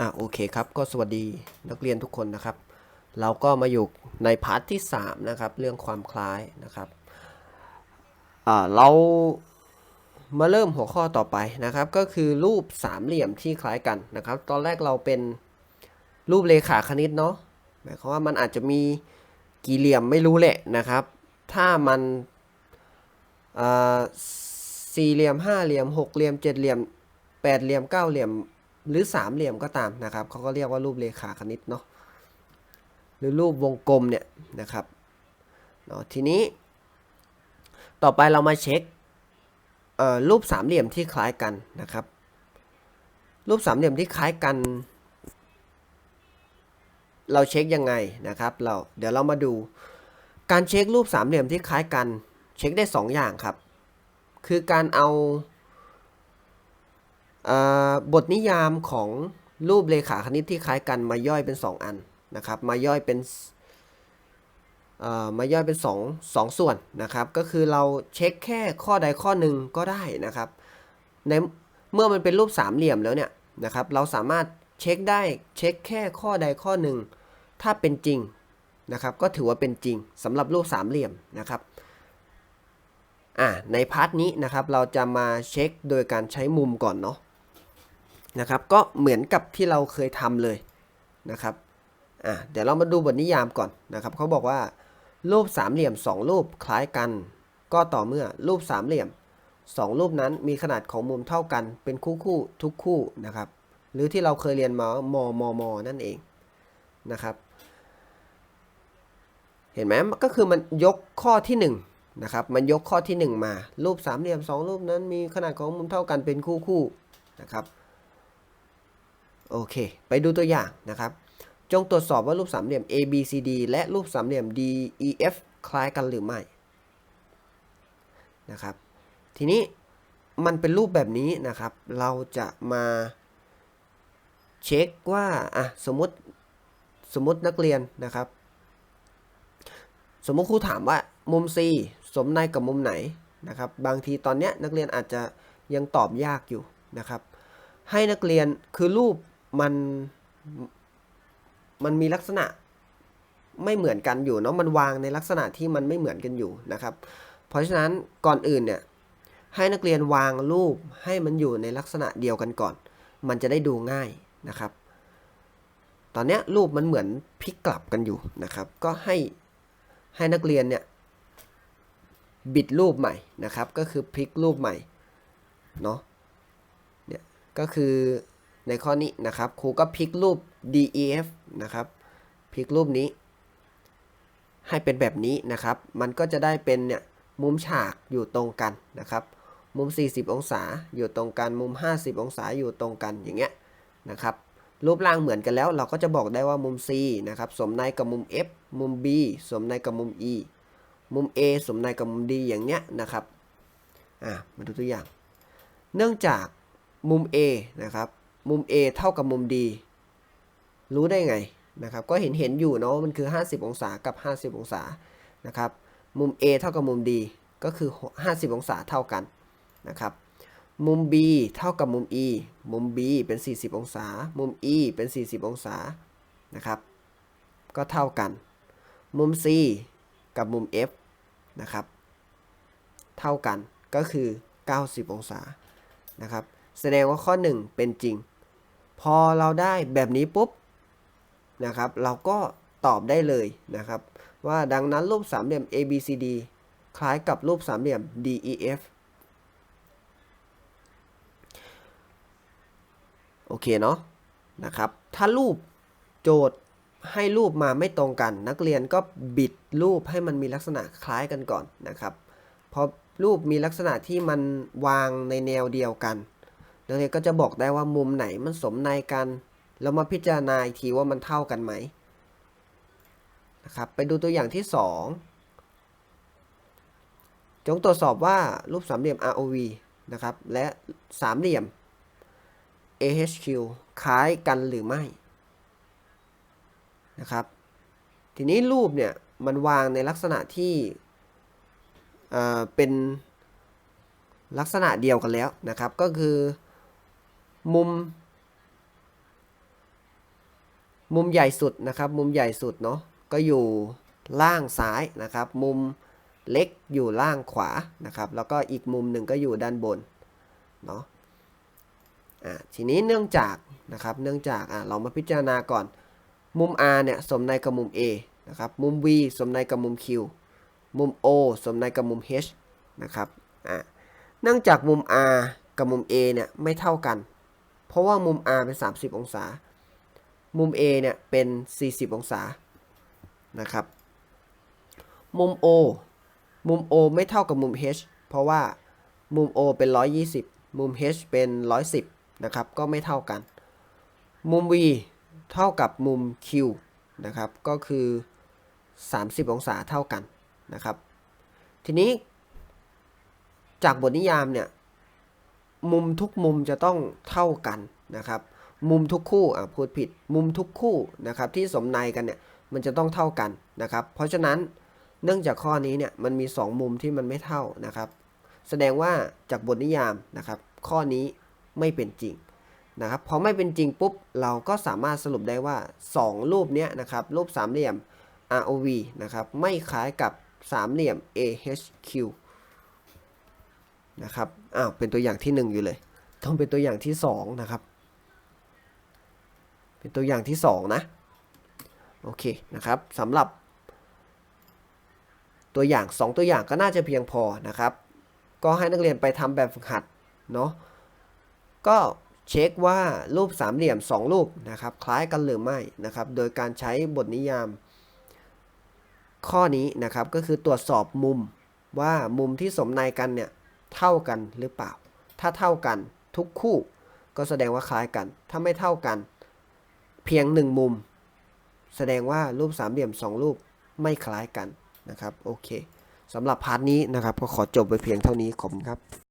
อะโอเคครับก็สวัสดีนักเรียนทุกคนนะครับ เราก็มาอยู่ในพาร์ทที่3นะครับเรื่องความคล้ายนะครับอ่าเรามาเริ่มหัวข้อต่อไปนะครับ ก็คือรูปสามเหลี่ยมที่คล้ายกันนะครับ ตอนแรกเราเป็นรูปเลขาคณิตเนาะหมายความว่ามันอาจจะมีกี่เหลี่ยมไม่รู้แหละนะครับ ถ้ามันสี่เหลี่ยมห้าเหลี่ยมหกเหลี่ยมเจ็ดเหลี่ยมแปดเหลี่ยมเก้าเหลี่ยม หรือสามเหลี่ยมก็ตามนะครับเขาก็เรียกว่ารูปเลขาคณิตเนาะหรือรูปวงกลมเนี่ยนะครับเนาะทีนี้ ต่อไปเรามาเช็ครูปสามเหลี่ยมที่คล้ายกันนะครับ รูปสามเหลี่ยมที่คล้ายกัน เราเช็คยังไงนะครับ เราเดี๋ยวเรามาดูการเช็ครูปสามเหลี่ยมที่คล้ายกัน เช็คได้สองอย่างครับ คือการเอา บทนิยามของรูปเลขาคณิตที่คล้ายกันมาย่อยเป็น 2 อันนะครับ มาย่อยเป็นมาย่อยเป็น2 2ส่วนนะครับ ก็คือเราเช็คแค่ข้อใดข้อหนึ่งก็ได้นะครับในเมื่อมันเป็นรูปสามเหลี่ยมแล้วเนี่ยนะครับ เราสามารถเช็คได้เช็คแค่ข้อใดข้อหนึ่งถ้าเป็นจริงนะครับ ก็ถือว่าเป็นจริงสำหรับรูปสามเหลี่ยมนะครับอ่าในพาร์ทนี้นะครับเราจะมาเช็คโดยการใช้มุมก่อนเนาะ นะครับก็เหมือนกับที่เราเคยทำเลยนะครับอะเดี๋ยวเรามาดูบทนิยามก่อนนะครับเขาบอกว่ารูปสามเหลี่ยม 2 รูปคล้ายกัน ก็ต่อเมื่อรูปสามเหลี่ยม 2 รูปนั้นมีขนาดของมุมเท่ากันเป็นคู่คู่ทุกคู่นะครับหรือที่เราเคยเรียนมามมมนั่นเองนะครับเห็นไหมก็คือมันยกข้อที่1นะครับมันยกข้อที่ 1 มารูปสามเหลี่ยม 2 รูปนั้นมีขนาดของมุมเท่ากันเป็นคู่คู่นะครับ โอเค ไปดูตัวอย่างนะครับ จงตรวจสอบว่ารูปสามเหลี่ยม ABCD และรูปสามเหลี่ยม DEF คล้ายกันหรือไม่นะครับ ทีนี้มันเป็นรูปแบบนี้นะครับ เราจะมาเช็คว่าอะสมมติสมมตินักเรียนนะครับ สมมติครูถามว่ามุม C สมในกับมุมไหนนะครับ บางทีตอนเนี้ยนักเรียนอาจจะยังตอบยากอยู่นะครับ ให้นักเรียนคือรูป มันมันมีลักษณะไม่เหมือนกันอยู่เนาะมันวางในลักษณะที่มันไม่เหมือนกันอยู่นะครับ เพราะฉะนั้นก่อนอื่นเนี่ยให้นักเรียนวางรูปให้มันอยู่ในลักษณะเดียวกันก่อน มันจะได้ดูง่ายนะครับ ตอนนี้รูปมันเหมือนพลิกกลับกันอยู่นะครับ ก็ให้ให้นักเรียนเนี่ยบิดรูปใหม่นะครับ ก็คือพลิกรูปใหม่เนาะเนี่ยก็คือ ในข้อนี้นะครับครูก็พลิกรูป DEF นะครับพลิกรูปนี้ ให้เป็นแบบนี้นะครับ มันก็จะได้เป็นเนี่ยมุมฉากอยู่ตรงกันนะครับ มุม 40 องศาอยู่ตรงกัน มุม 50 องศาอยู่ตรงกันอย่างเงี้ยนะครับ รูปร่างเหมือนกันแล้ว เราก็จะบอกได้ว่ามุม C นะครับสมในกับมุม F มุม B สมในกับมุม E มุม A สมในกับมุม D อย่างเนี้ยนะครับอะมาดูตัวอย่าง เนื่องจากมุม A นะครับ มุม A เท่ากับมุม D รู้ได้ไงนะครับ ก็เห็นเห็นอยู่เนาะมันคือ 50 องศากับ 50 องศานะครับ มุม A เท่ากับมุม D ก็คือ 50 องศาเท่ากันนะครับ มุม B เท่ากับมุม E มุม B เป็น 40 องศา มุม E เป็น 40 องศานะครับ ก็เท่ากัน มุม C กับมุม F นะครับ เท่ากันก็คือ 90 องศานะครับ แสดงว่าข้อ 1 เป็นจริง พอเราได้แบบนี้ปุ๊บนะครับ เราก็ตอบได้เลยนะครับ ว่าดังนั้นรูปสามเหลี่ยม ABCD คล้ายกับรูปสามเหลี่ยม DEF โอเคเนาะนะครับ ถ้ารูปโจทย์ให้รูปมาไม่ตรงกัน นักเรียนก็บิดรูปให้มันมีลักษณะคล้ายกันก่อนนะครับพอรูปมีลักษณะที่มันวางในแนวเดียวกัน นักเรียนก็จะบอกได้ว่ามุมไหนมันสมในกัน แล้วมาพิจารณาอีกทีว่ามันเท่ากันไหมนะครับ ไปดูตัวอย่างที่ 2 จงตรวจสอบว่ารูปสามเหลี่ยม ROV นะครับ และสามเหลี่ยม AHQ คล้ายกันหรือไม่นะครับ ทีนี้รูปเนี่ยมันวางในลักษณะที่เเป็นลักษณะเดียวกันแล้วนะครับ ก็คือ มุม มุมใหญ่สุดนะครับ มุมใหญ่สุดเนาะก็อยู่ล่างซ้ายนะครับ มุมเล็กอยู่ล่างขวานะครับ แล้วก็อีกมุมหนึ่งก็อยู่ด้านบนเนาะอ่าทีนี้เนื่องจากนะครับ เนื่องจากอ่าเรามาพิจารณาก่อน มุม R เนี่ยสมในกับมุม A นะครับ มุม V สมในกับมุม Q มุม O สมในกับมุม H นะครับ อ่าเนื่องจากมุม R กับมุม A เนี่ยไม่เท่ากัน เพราะว่ามุม R เป็น 30 องศา มุม A เนี่ยเป็น 40 องศา นะครับ มุม O มุม O ไม่เท่ากับมุม H เพราะว่ามุม O เป็น 120 มุม H เป็น 110 นะครับ ก็ไม่เท่ากัน มุม V เท่ากับมุม Q นะครับ ก็คือ 30 องศาเท่ากันนะครับ ทีนี้จากบทนิยามเนี่ย มุมทุกมุมจะต้องเท่ากันนะครับ มุมทุกคู่อะพูดผิด มุมทุกคู่นะครับที่สมในกันเนี่ยมันจะต้องเท่ากันนะครับ เพราะฉะนั้นเนื่องจากข้อนี้เนี่ยมันมี 2 มุมที่มันไม่เท่านะครับ แสดงว่าจากบทนิยามนะครับ ข้อนี้ไม่เป็นจริงนะครับพอไม่เป็นจริงปุ๊บเราก็สามารถสรุปได้ว่า 2 รูปเนี้ยนะครับรูปสามเหลี่ยม ROV นะครับไม่คล้ายกับสามเหลี่ยม AHQ นะครับอ้าวเป็นตัวอย่างที่ 1 อยู่เลย ต้องเป็นตัวอย่างที่2นะครับ เป็นตัวอย่างที่2นะโอเคนะครับสำหรับ ตัวอย่าง 2 ตัวอย่างก็น่าจะเพียงพอนะครับ ก็ให้นักเรียนไปทำแบบฝึกหัดเนาะก็เช็คว่ารูปสามเหลี่ยม 2 รูปนะครับ คล้ายกันหรือไม่นะครับ โดยการใช้บทนิยาม ข้อนี้นะครับก็คือตรวจสอบมุมว่ามุมที่สมในกันเนี่ย เท่ากันหรือเปล่า ถ้าเท่ากันทุกคู่ก็แสดงว่าคล้ายกัน ถ้าไม่เท่ากัน เพียงหนึ่งมุม แสดงว่ารูปสามเหลี่ยมสองรูปไม่คล้ายกันนะครับ โอเคสำหรับพาร์ทนี้นะครับ ก็ขอจบไปเพียงเท่านี้ขอบคุณครับ